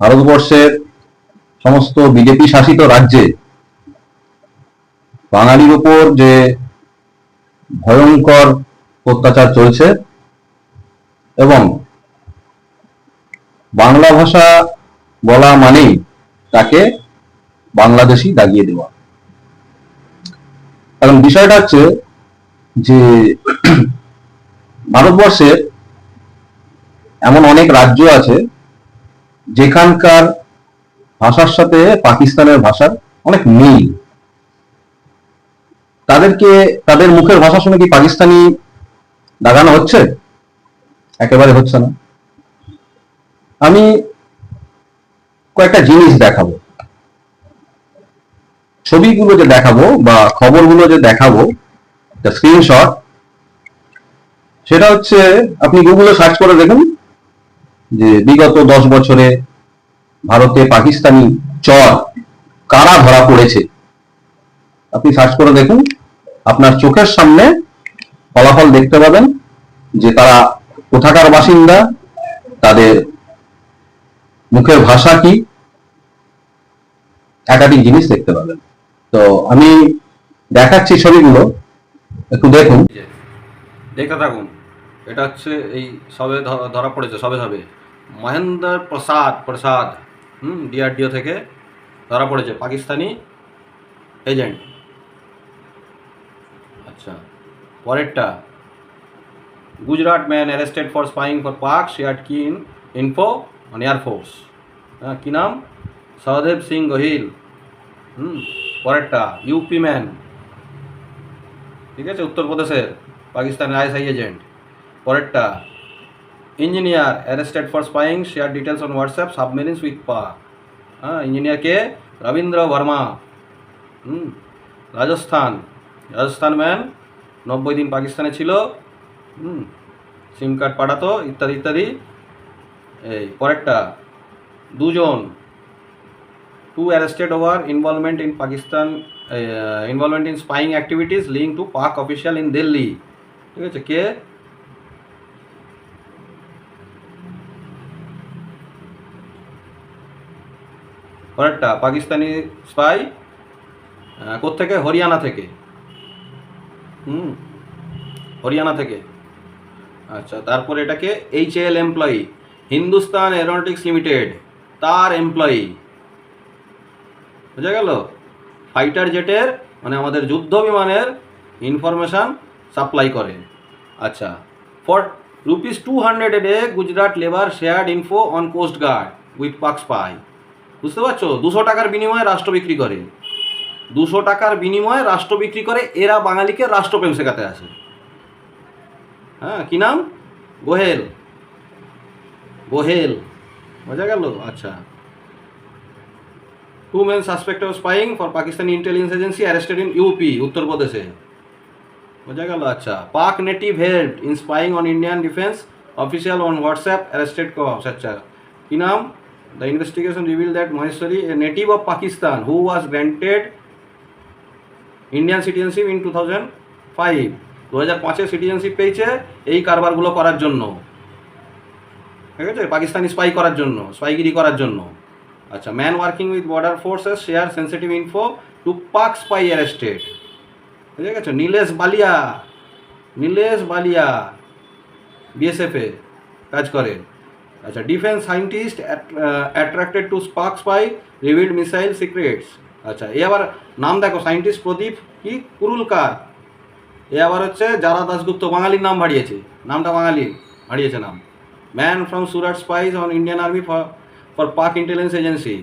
ভারতবর্ষের সমস্ত বিজেপি শাসিত রাজ্যে বাঙালির উপর যে ভয়ঙ্কর অত্যাচার চলছে এবং বাংলা ভাষা বলা মানেই তাকে বাংলাদেশি দাগিয়ে দেওয়া। কারণ বিষয়টা হচ্ছে যে ভারতবর্ষের এমন অনেক রাজ্য আছে যেখানকার ভাষার সাথে পাকিস্তানের ভাষার অনেক মিল। তাদেরকে, তাদের মুখের ভাষা শুনে কি পাকিস্তানি দাগানো হচ্ছে? একেবারে হচ্ছে না। আমি কয়েকটা জিনিস দেখাবো। ছবিগুলো যে দেখাবো বা খবরগুলো যে দেখাবো স্ক্রিনশট সেটা হচ্ছে আপনি গুগলে সার্চ করে দেখুন যে বিগত দশ বছরে ভারতে পাকিস্তানি চর কারা ধরা পড়েছে? আপনি সার্চ করে দেখুন। আপনার চোখের সামনে ফলাফল দেখতে পাবেন যে তারা কোথাকার বাসিন্দা, তাদের মুখের ভাষা কি, একাধিক জিনিস দেখতে পাবেন। তো আমি দেখাচ্ছি ছবিগুলো, একটু দেখুন। যে দেখতে থাকুন। এটা হচ্ছে এই সবে ধরা পড়েছে, সবে সবে। মহেন্দ্র প্রসাদ প্রসাদ। হুম ডিআরডিও থেকে ধরা পড়েছে, পাকিস্তানি এজেন্ট। আচ্ছা পরেরটা। Gujarat man arrested for spying for Pak share key info on air force হ্যাঁ কী নাম? সহদেব সিং গহিল। হুম, পরেরটা ইউপি ম্যান ঠিক আছে, উত্তরপ্রদেশের পাকিস্তানের আইএসআই এজেন্ট পরেরটা engineer arrested for spying share details on WhatsApp submarines with পা হ্যাঁ ইঞ্জিনিয়ারকে রবীন্দ্র বর্মা হুম রাজস্থান রাজস্থান ম্যান নব্বই দিন পাকিস্তানে ছিল। হুম সিম কার্ড পাঠাতো, ইত্যাদি ইত্যাদি। এই, পরেরটা। দুজন। Two arrested over involvement in Pakistan involvement in spying activities link to Pak official in Delhi ঠিক আছে? কে পরেরটা পাকিস্তানি স্পাই কোত্থেকে? হরিয়ানা থেকে। হুম, হরিয়ানা থেকে। আচ্ছা তারপরে এটাকে H L employee Hindustan Aeronautics Limited, তার এমপ্লয়ি বুঝা গেল? ফাইটার জেটের মানে আমাদের যুদ্ধ বিমানের ইনফরমেশান সাপ্লাই করে। আচ্ছা for rupees two hundred a day Gujarat labour shared info on coast guard with Pak spy বুঝতে পারছ? দুশো টাকার বিনিময়ে রাষ্ট্র বিক্রি করে। দুশো টাকার বিনিময়ে রাষ্ট্র বিক্রি করে, এরা বাঙালিকে রাষ্ট্রপ্রেম শেখাতে আসে। হ্যাঁ কী নাম? গোহেল। গোহেল। বোঝা গেল? আচ্ছা। Two men suspect of spying for Pakistani intelligence agency arrested in UP উত্তরপ্রদেশে বোঝা গেল? আচ্ছা। Pak native help in spying on Indian defence official on WhatsApp arrested cops আচ্ছা। কি নাম? Reveal that Maheshwari a native of Pakistan who was granted Indian citizenship in two thousand five দু হাজার পাঁচে সিটিজেনশিপ পেয়েছে এই কারবারগুলো করার জন্য। ঠিক আছে? পাকিস্তানি স্পাই করার জন্য স্পাইগিরি করার জন্য। আচ্ছা man working with border forces share sensitive info to Pak spy arrested বুঝে গেছো নীলেশ বালিয়া নীলেশ বালিয়া বিএসএফে কাজ করে। আচ্ছা defence scientist attracted to spark spy revealed missile secrets আচ্ছা এ আবার নাম দেখো সায়েন্টিস্ট প্রদীপ কি? কুরুলকার। এ আবার হচ্ছে যারা দাসগুপ্ত বাঙালির নাম বাড়িয়েছে। নামটা বাঙালি, বাড়িয়েছে নাম। Man from Surat spies on Indian army for Pak intelligence agency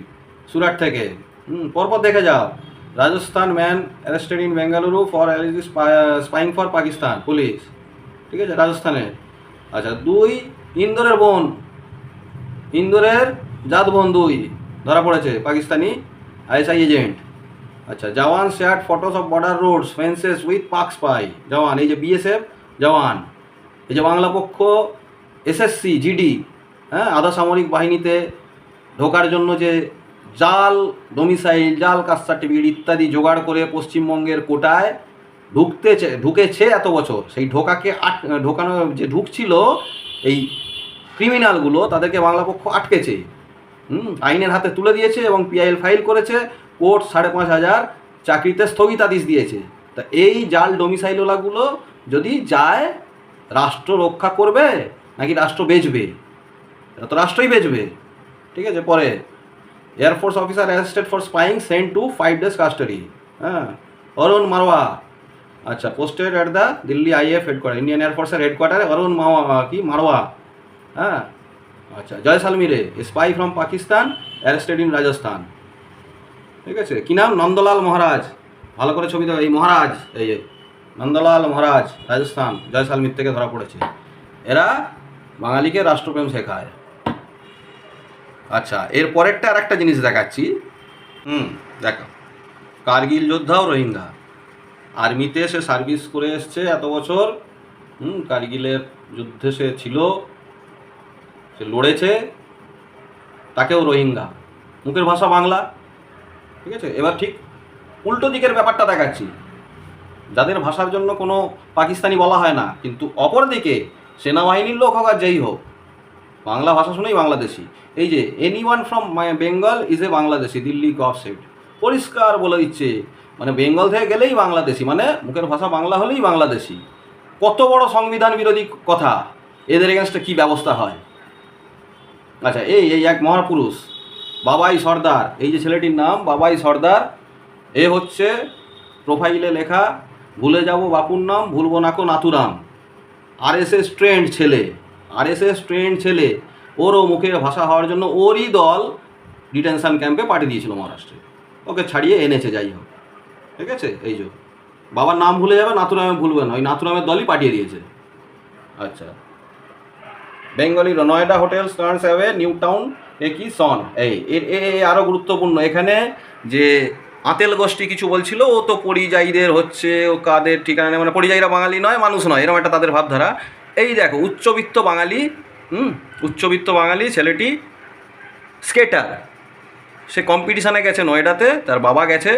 Surat থেকে। হুম, পরপর দেখে যাও। Rajasthan man arrested in Bengaluru for spying for Pakistan police ঠিক আছে রাজস্থানের আচ্ছা দুই, ইন্দোরের বোন ইন্দোরের জাত বোন দুই ধরা পড়েছে, পাকিস্তানি আইএসআই এজেন্ট। আচ্ছা jawan share photos of border roads fences with Pak spy jawan, এই যে বিএসএফ জওয়ান, এই যে বাংলা পক্ষ এসএসসি, জিডি হ্যাঁ আধা সামরিক বাহিনীতে ঢোকার জন্য যে জাল ডোমিসাইল জাল কাস্ট সার্টিফিকেট ইত্যাদি জোগাড় করে পশ্চিমবঙ্গের কোটায় ঢুকতে চে- ঢুকেছে এত বছর। সেই ঢোকাকে আট, ঢোকানো, যে ঢুকছিল, এই ক্রিমিনালগুলো তাদেরকে বাংলা পক্ষ আটকেছে। হুম, আইনের হাতে তুলে দিয়েছে এবং পিআইএল ফাইল করেছে, কোর্ট সাড়ে পাঁচ হাজার চাকরিতে স্থগিতাদেশ দিয়েছে। তা এই জাল ডোমিসাইলওয়ালাগুলো যদি যায়, রাষ্ট্র রক্ষা করবে নাকি রাষ্ট্র বেচবে? এটা তো রাষ্ট্রই বেচবে। ঠিক আছে, পরে। Air force officer arrested for spying sent to five days custody হ্যাঁ অরুণ মারওয়া আচ্ছা posted at the Delhi IAF headquarter Indian এয়ারফোর্সের হেডকোয়ার্টারে অরুণ মাওয়া, কি মারওয়া হ্যাঁ? আচ্ছা জয়সালমিরে spy from Pakistan arrested in Rajasthan ঠিক আছে? কি নাম? নন্দলাল মহারাজ। ভালো করে ছবি দাও, এই মহারাজ, এই নন্দলাল মহারাজ, রাজস্থান জয়সালমির থেকে ধরা পড়েছে। এরা বাঙালিকে রাষ্ট্রপ্রেম শেখায়। আচ্ছা এর পরেরটা আর একটা জিনিস দেখাচ্ছি। হুম, দেখো। কার্গিল যোদ্ধা ও রোহিঙ্গা। আর্মিতে সে সার্ভিস করে এসছে এত বছর। হুম, কার্গিলের যুদ্ধে সে ছিল। সে লড়েছে, তাকেও রোহিঙ্গা। মুখের ভাষা বাংলা, ঠিক আছে? এবার ঠিক উল্টো দিকের ব্যাপারটা দেখাচ্ছি। যাদের ভাষার জন্য কোনো পাকিস্তানি বলা হয় না, কিন্তু অপর দিকে সেনাবাহিনীর লোক হোক আর যেই হোক, বাংলা ভাষা শুনেই বাংলাদেশি। এই যে anyone from Bengal is a Bangladeshi Delhi gov set পরিষ্কার বলে দিচ্ছে মানে বেঙ্গল থেকে গেলেই বাংলাদেশি মানে মুখের ভাষা বাংলা হলেই বাংলাদেশি। কত বড় সংবিধান বিরোধী কথা, এদের এগেনস্টে কী ব্যবস্থা হয়? আচ্ছা এই এই এক মহাপুরুষ, বাবাই সর্দার, এই যে ছেলেটির নাম, বাবাই সর্দার, এ হচ্ছে প্রোফাইলে লেখা, ভুলে যাব বাপুর নাম, ভুলবো নাকো নাতুরাম আরএসএস ট্রেন্ড ছেলে আরএসএস ট্রেন্ড ছেলে, ওরও মুখে ভাষা হওয়ার জন্য ওরই দল ডিটেনশন ক্যাম্পে পাঠিয়ে দিয়েছিল মহারাষ্ট্রে। ওকে ছাড়িয়ে এনেছে, যাই হোক। ঠিক আছে? এই যে, বাবার নাম ভুলে যাবে নাতুরামে ভুলবে না, ওই নাতুরামের দলই পাঠিয়ে দিয়েছে। আচ্ছা। Bengali Noida hotel stars away new town, এ কি? সন। এই আরও গুরুত্বপূর্ণ। এখানে যে আতেল গোষ্ঠী কিছু বলছিল, ও তো পরিযায়ীদের হচ্ছে, ও কাদের ঠিকানা নেই। মানে পরিযায়ীরা বাঙালি নয়, মানুষ নয়, এরকম একটা তাদের ভাবধারা। এই দেখো, উচ্চবিত্ত বাঙালি, হুম? উচ্চবিত্ত বাঙালি ছেলেটি স্কেটার। সে কম্পিটিশানে গেছে নয়ডাতে, তার বাবা গেছে।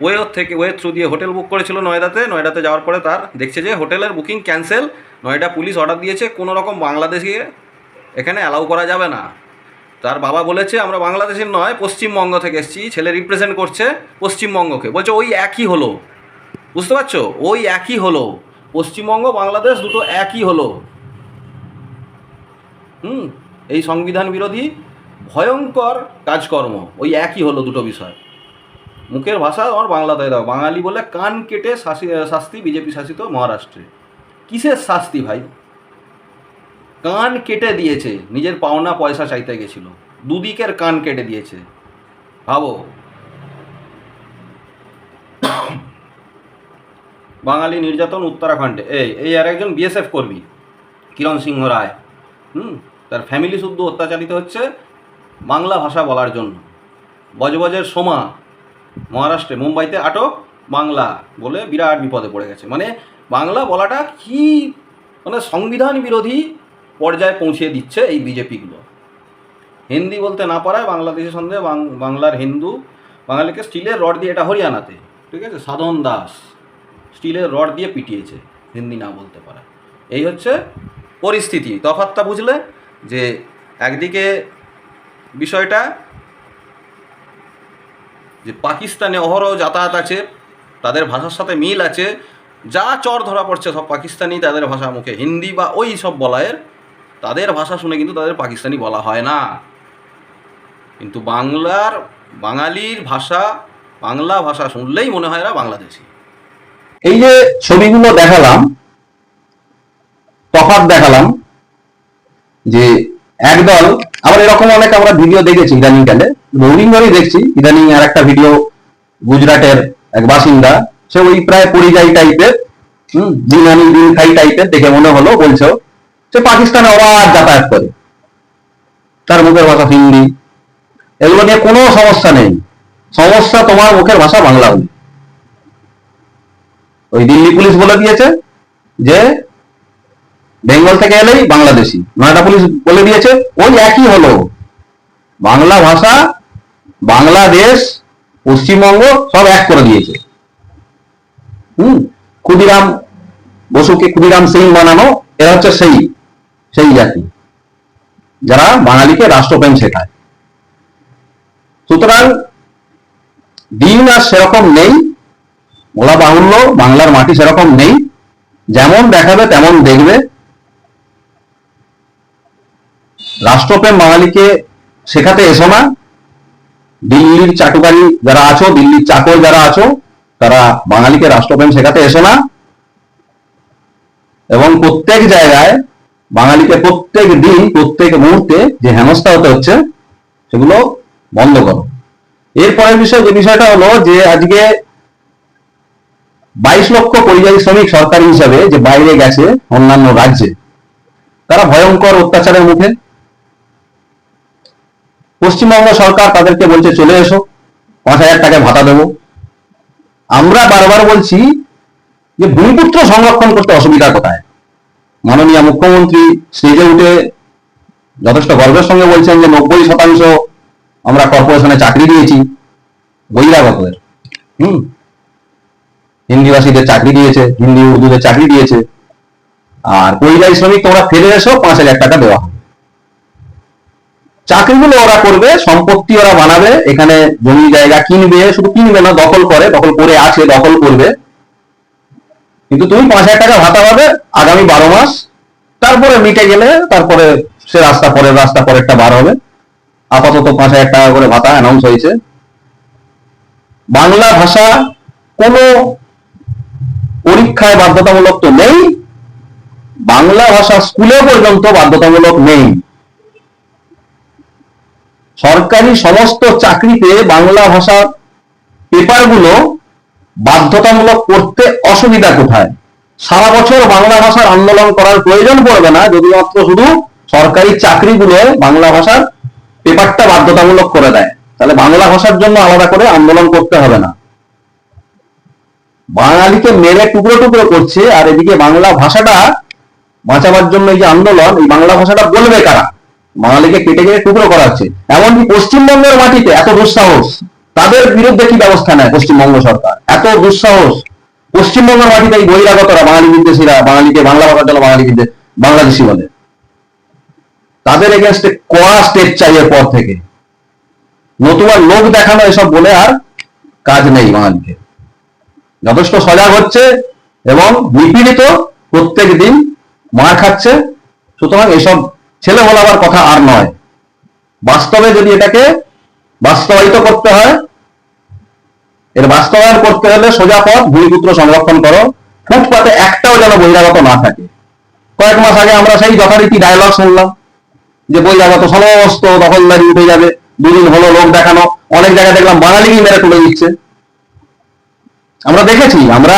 ওয়ের থেকে ওয়ের থ্রু দিয়ে হোটেল বুক করেছিল নয়ডাতে নয়ডাতে যাওয়ার পরে তার দেখছে যে হোটেলের booking cancel, Noida police order দিয়েছে, কোনো রকম বাংলাদেশে এখানে অ্যালাউ করা যাবে না। তার বাবা বলেছে, আমরা বাংলাদেশের নয়, পশ্চিমবঙ্গ থেকে এসেছি, ছেলে রিপ্রেজেন্ট করছে পশ্চিমবঙ্গকে। বলছে, ওই একই হলো। বুঝতে পারছ? ওই একই হলো। পশ্চিমবঙ্গ, বাংলাদেশ দুটো একই হলো। হুম? এই সংবিধান বিরোধী ভয়ঙ্কর কাজকর্ম, ওই একই হলো দুটো বিষয়। মুখের ভাষা আমার বাংলাতে দাও বাঙালি বলে কান কেটে শাসি শাস্তি বিজেপি শাসিত মহারাষ্ট্রে। কিসের শাস্তি ভাই? কান কেটে দিয়েছে, নিজের পাওনা পয়সা চাইতে গেছিল, দুদিকের কান কেটে দিয়েছে। ভাবো। বাঙালি নির্যাতন উত্তরাখণ্ডে। এই এই আর একজন বিএসএফ কর্মী, কিরণ সিংহ রায়। হুম? তার ফ্যামিলি শুদ্ধ অত্যাচারিত হচ্ছে বাংলা ভাষা বলার জন্য। বজবজের সোমা মহারাষ্ট্রে, মুম্বাইতে আটক বাংলা বলে বিরাট বিপদে পড়ে গেছে। মানে বাংলা বলাটা কি মানে সংবিধান বিরোধী পর্যায়ে পৌঁছে দিচ্ছে এই বিজেপিগুলো? হিন্দি বলতে না পারায় বাংলাদেশের সন্দেহে বাংলার হিন্দু, বাঙালিকে স্টিলের রড দিয়ে, এটা হরিয়ানাতে, ঠিক আছে? সাধন দাস স্টিলের রড দিয়ে পিটিয়েছে, হিন্দি না বলতে পারা এই হচ্ছে পরিস্থিতি। তফাৎটা বুঝলে যে একদিকে বিষয়টা যে পাকিস্তানে অহরহ যাতায়াত আছে, তাদের ভাষার সাথে মিল আছে, যা চর ধরা পড়ছে সব পাকিস্তানি তাদের ভাষা মুখে। হিন্দি বা ওই সব বলায়ের, তাদের ভাষা শুনে কিন্তু তাদের পাকিস্তানি বলা হয় না। কিন্তু বাংলার, বাঙালির ভাষা, বাংলা ভাষা শুনলেই মনে হয় না বাংলাদেশি। এই যে ছবিগুলো দেখালাম, তফাৎ দেখালাম, যে একদল, আবার এরকম অনেক আমরা ভিডিও দেখেছি ইদানিং কালে বহুদিন ধরেই দেখছি। ইদানিং আর একটা ভিডিও গুজরাটের এক বাসিন্দা, সে ওই প্রায় পরিযায়ী টাইপের হম, দিন আনি দিন খাই টাইপের দেখে মনে হলো, বলছো সে পাকিস্তানে অবাধ যাতায়াত করে। তার মুখের ভাষা হিন্দি। এগুলো নিয়ে কোনো সমস্যা নেই। সমস্যা তোমার মুখের ভাষা বাংলা হলে ওই দিল্লি পুলিশ বলে দিয়েছে যে, বেঙ্গল থেকে এলেই বাংলাদেশি। নয়ডা পুলিশ বলে দিয়েছে, ওই একই হলো। বাংলা ভাষা বাংলাদেশ, পশ্চিমবঙ্গ সব এক করে দিয়েছে। হুম, ক্ষুদিরাম বসুকে ক্ষুদিরাম সিং বানানো, এরা হচ্ছে সেই সেই জাতি, যারা বাঙালিকে রাষ্ট্রপ্রেম শেখায়। সুতরাং দিন আর সেরকম নেই বলা বাহুল্য, বাংলার মাটি সেরকম নেই, যেমন দেখাবে তেমন দেখবে। রাষ্ট্রপ্রেম বাঙালিকে শেখাতে এসো না দিল্লির চাটুকারি যারা আছো, দিল্লির চাকর যারা আছো, তারা বাঙালিকে রাষ্ট্রপ্রেম শেখাতে এসো না। এবং প্রত্যেক জায়গায় বাঙালিকে প্রত্যেক দিন, প্রত্যেক মুহূর্তে যে হেনস্থা হতে হচ্ছে, সেগুলো বন্ধ করো। এরপরের বিষয়, যে বিষয়টা হলো যে আজকে বাইশ লক্ষ পরিযায়ী শ্রমিক সরকারি হিসাবে যে বাইরে গেছে অন্যান্য রাজ্যে, তারা ভয়ঙ্কর অত্যাচারের মুখে পশ্চিমবঙ্গ সরকার তাদেরকে বলছে, চলে এসো, পাঁচ হাজার টাকা ভাতা দেবো। আমরা বারবার বলছি যে ভূমিপুত্র সংরক্ষণ করতে অসুবিধা কোথায়? মাননীয় মুখ্যমন্ত্রী স্টেজে উঠে যথেষ্ট গর্বের সঙ্গে বলছেন যে নব্বই শতাংশ আমরা কর্পোরেশনে চাকরি দিয়েছি, বহিরাগতদের। হুম। হিন্দিভাষীদের চাকরি দিয়েছে, হিন্দি, উর্দুদের চাকরি দিয়েছে। আর পরিযায়ী শ্রমিক তোমরা ফিরে এসো, পাঁচ হাজার টাকা দেওয়া হবে। চাকরিগুলো ওরা করবে, সম্পত্তি ওরা বানাবে, এখানে জমি জায়গা কিনবে, শুধু কিনবে না, দখল করে দখল করে আছে, দখল করবে। কিন্তু তুমি পাঁচ হাজার টাকা ভাতা পাবে আগামী বারো মাস, তারপরে মিটে গেলে তারপরে সে রাস্তা পরের রাস্তা পরেরটা বার হবে। আপাতত পাঁচ হাজার টাকা করে ভাতা অ্যানাউন্স হয়েছে। বাংলা ভাষা কোনো পরীক্ষায় বাধ্যতামূলক তো নেই। বাংলা ভাষা স্কুলে পর্যন্ত বাধ্যতামূলক নেই। সরকারি সমস্ত চাকরিতে বাংলা ভাষা পেপারগুলো বাধ্যতামূলক করতে অসুবিধা কোথায়? সারা বছর বাংলা ভাষার আন্দোলন করার প্রয়োজন পড়বে না যদি মাত্র শুধু সরকারি চাকরিগুলো বাংলা ভাষার পেপারটা বাধ্যতামূলক করে দেয়। তাহলে বাংলা ভাষার জন্য আলাদা করে আন্দোলন করতে হবে না। বাঙালিকে মেরে টুকরো টুকরো করছে, আর এদিকে বাংলা ভাষাটা বাঁচাবার জন্য এই যে আন্দোলন, এই বাংলা ভাষাটা বলবে কারা? বাঙালিকে কেটে কেটে টুকরো করা হচ্ছে। এমনকি পশ্চিমবঙ্গের মাটিতে এত দুঃসাহস, তাদের বিরুদ্ধে কি ব্যবস্থা নেয় পশ্চিমবঙ্গ সরকার? এত দুঃসাহস। পশ্চিমবঙ্গের মাটিতে এই বহিরাগতরা, বাঙালি বিদ্বেষীরা, বাঙালিকে বাংলা ভাষার জন্য বাঙালি বিদ্বেষ বাংলাদেশি বলে। তাদের এগেনস্টে কড়া স্টেপ চাই এর পর থেকে। নতুবা লোক দেখানো এসব বলে আর কাজ নেই বাঙালিকে। যথেষ্ট সজাগ হচ্ছে এবং নিপীড়িত প্রত্যেক দিন মার খাচ্ছে। সুতরাং এসব ছেলে বলাবার কথা আর নয়। বাস্তবে যদি এটাকে বাস্তবায়িত করতে হয়, এর বাস্তবায়ন করতে হলে সোজা পথ, ভূমিপুত্র সংরক্ষণ করো। ফুটপাতে একটাও যেন বহিরাগত না থাকে। কয়েক মাস আগে আমরা সেই যথারীতি ডায়লগ শুনলাম, যে বহিরাগত সমস্ত দখলদারি উঠে যাবে। দুদিন হলো লোক দেখানো, অনেক জায়গায় দেখলাম বাঙালিকেই মেরে তুলে দিচ্ছে। আমরা দেখেছি, আমরা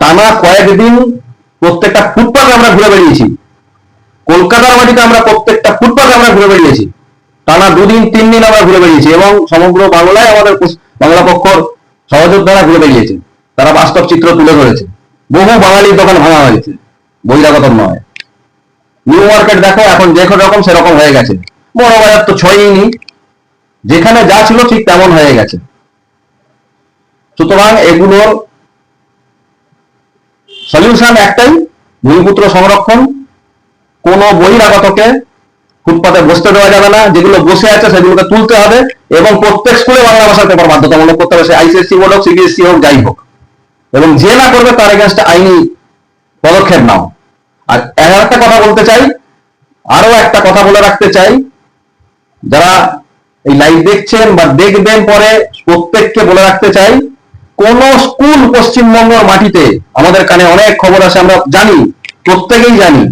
টানা কয়েকদিন প্রত্যেকটা ফুটপাতে আমরা ঘুরে বেরিয়েছি কলকাতার মাটিতে আমরা প্রত্যেকটা ফুটপাতে আমরা ঘুরে বেরিয়েছি টানা দুদিন, তিন দিন আমরা ঘুরে বেরিয়েছি এবং সমগ্র বাংলায় আমাদের বাংলা পক্ষর সহযোদ্ধারা ঘুরে বেরিয়েছে তারা বাস্তব চিত্র তুলে ধরেছে বহু বাঙালির দোকান ভাঙা হয়েছে। বহিরাগত নয়। নিউ মার্কেট দেখো, এখন যে রকম সেরকম হয়ে গেছে। বড় বাজার তো ছয়ই নি যেখানে যা ছিল ঠিক তেমন হয়ে গেছে। সুতরাং এগুলোর সলিউশন একটাই ভূমিপুত্র সংরক্ষণ কোন বহিরাগতকে ফুটপাতে বসতে দেওয়া যাবে না, যেগুলো বসে আছে সেগুলোকে তুলতে হবে এবং প্রত্যেক স্কুলে বাংলা ভাষার পেপার বাধ্যতামূলক করতে হবে, সে আইসিএসসি বোর্ড হোক সিবিএসসি হোক, যাই হোক। এবং যে না করবে তার এগেনস্টে আইনি পদক্ষেপ নাও। আর একটা কথা বলতে চাই আরও একটা কথা বলে রাখতে চাই, যারা এই লাইভ দেখছেন বা দেখবেন পরে প্রত্যেককে বলে রাখতে চাই, কোন স্কুল পশ্চিমবঙ্গের মাটিতে আমাদের কানে অনেক খবর আছে আমরা জানি, প্রত্যেকেই জানি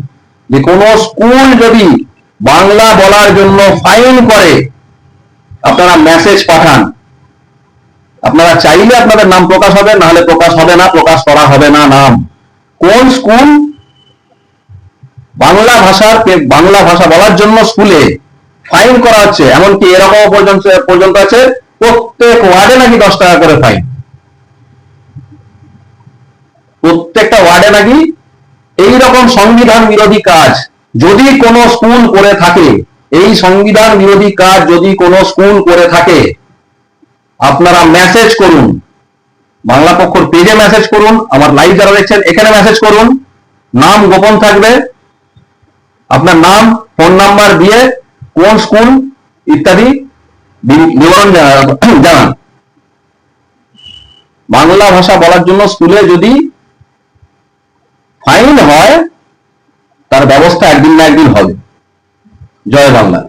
যে কোন স্কুল যদি বাংলা বলার জন্য ফাইন করে, আপনারা মেসেজ পাঠান। আপনারা চাইলে আপনাদের নাম প্রকাশ হবে না হলে প্রকাশ হবে না, প্রকাশ করা হবে না নাম। কোন স্কুল বাংলা ভাষার বাংলা ভাষা বলার জন্য স্কুলে ফাইন করা হচ্ছে? এমনকি এরকম পর্যন্ত পর্যন্ত আছে, প্রত্যেক ওয়ার্ডে নাকি দশ টাকা করে ফাইন প্রত্যেকটা ওয়ার্ডে নাকি এই রকম সংবিধান বিরোধী কাজ যদি কোনো স্কুল করে থাকে, এই সংবিধান বিরোধী কাজ যদি কোনো স্কুল করে থাকে, আপনারা মেসেজ করুন। বাংলা পক্ষর পেজে মেসেজ করুন, আমার লাইভ যারা দেখছেন, এখানে মেসেজ করুন। নাম গোপন থাকবে। আপনার নাম ফোন নাম্বার দিয়ে কোন স্কুল, ইত্যাদি বিবরণ জানান। বাংলা ভাষা বলার জন্য স্কুলে যদি ফাইন হয় তার ব্যবস্থা একদিন না একদিন হবে। জয় বাংলা।